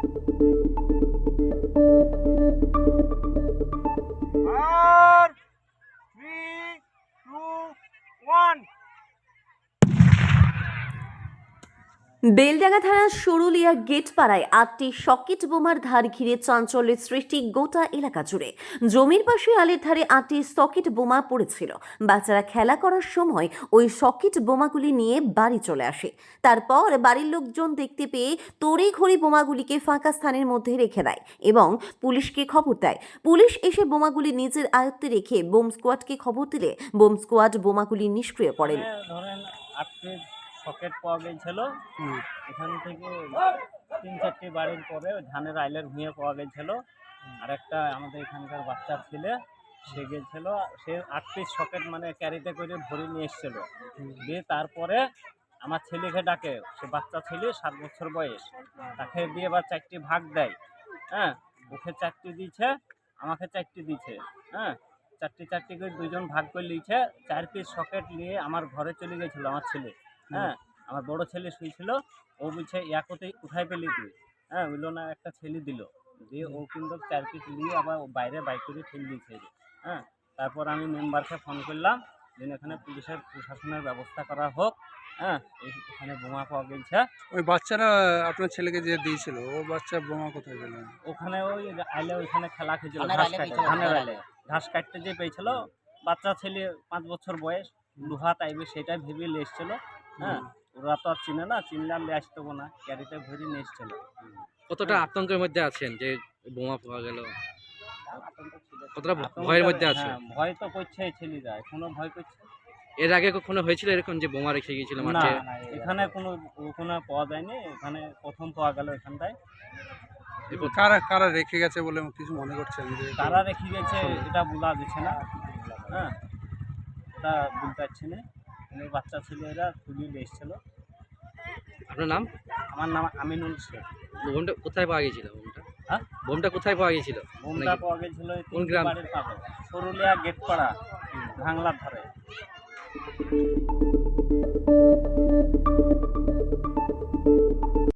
thank you Beldanga থানার Saruliya gate পাড়ায় আটটি সকেট বোমার ধার ঘিরে চাঞ্চল্যের সৃষ্টি গোটা এলাকা জুড়ে। জমির পাশে আলের ধারে আটটি সকেট বোমা পড়েছিল। বাচ্চারা খেলা করার সময় ওই সকেট বোমাগুলি নিয়ে বাড়ি চলে আসে। তারপর বাড়ির লোকজন দেখতে পেয়ে তড়ি ঘড়ি বোমাগুলিকে ফাঁকা স্থানের মধ্যে রেখে দেয় এবং পুলিশকে খবর দেয়। পুলিশ এসে বোমাগুলি নিজের আয়ত্তে রেখে বোম স্কোয়াডকে খবর দিলে বোম স্কোয়াড বোমাগুলি নিষ্ক্রিয় করেন। সকেট পাওয়া গেছিল এখান থেকে তিন চারটি বাড়ির পরে ধানের আইলের ভুঁয়ে পাওয়া গেছিল আর একটা আমাদের এখানকার বাচ্চা ছেলে সে গেছিল সে আট পিস সকেট মানে ক্যারিতে করে ভরে নিয়ে এসেছিল। দিয়ে তারপরে আমার ছেলেকে ডাকে সে বাচ্চা ছেলে সাত বছর বয়স। তাকে দিয়ে এবার চারটি ভাগ দেয়। হ্যাঁ ওকে চারটি দিচ্ছে আমাকে চারটি দিচ্ছে হ্যাঁ চারটি চারটি করে দুজন ভাগ করে নিয়েছে। চার পিস সকেট নিয়ে আমার ঘরে চলে গেছিল আমার ছেলে। হ্যাঁ আমার বড় ছেলে শুয়েছিল ও বলছে ইয়াকতে উঠাই পেলি তুই। হ্যাঁ বলল না একটা ছেলে দিল। দিয়ে ও কিন্তু চার পিস নিয়ে আবার ও বাইরে বাইক করে ফেল দিয়েছে। হ্যাঁ তারপর আমি মেম্বারকে ফোন করলাম যেন এখানে পুলিশের প্রশাসনের ব্যবস্থা করা হোক। হ্যাঁ এখানে বোমা পাওয়া গেছে। ওই বাচ্চারা আপনার ছেলেকে যে দিয়েছিল ও বাচ্চা বোমা কোথায় গেল ওখানে ওই আইলে ওইখানে খেলা খেয়েছিল ঘাস কাটতে ধানের আইলে। ঘাস কাটতে যে পেয়েছিল বাচ্চা ছেলে পাঁচ বছর বয়স লোহা টাইপের সেটাই ভেবে নিয়ে এসছিল হ্যাঁ। ওরা তো আর চিনে না চিনলে আর নিয়ে আসতে না। ক্যারিতে ভরে নিয়ে এসছিল কতটা আতঙ্কের মধ্যে আছেন যে বোমা পাওয়া গেল? কতটা ভয়ের মধ্যে আছে? হ্যাঁ, ভয় তো করছে ছেলেরা এখনও ভয় করছে। এর আগে কখনো হয়েছিল এরকম যে বোমা রেখে গিয়েছিল মাঠে? এখানে কোনো ওখানে পাওয়া যায়নি। এখানে প্রথম পাওয়া গেল এখানটায়। কারা কারা রেখে গেছে বলে কিছু মনে করছেন যে তারা রেখে গেছে এটা বলা যাচ্ছে না। হ্যাঁ এটা বলতে পারছি না। বাচ্চা ছেলেরা খুবই নিয়ে ছিল। আপনার নাম? আমার নাম আমিনুল শেখ বোমটা কোথায় পাওয়া গিয়েছিল বোমটা? হ্যাঁ? বোমটা কোথায় পাওয়া গিয়েছিল বোমটা পাওয়া গেছিল কোন গ্রামের গ্রাম? সরুলিয়া গেটপাড়া ভাংলার ধারে।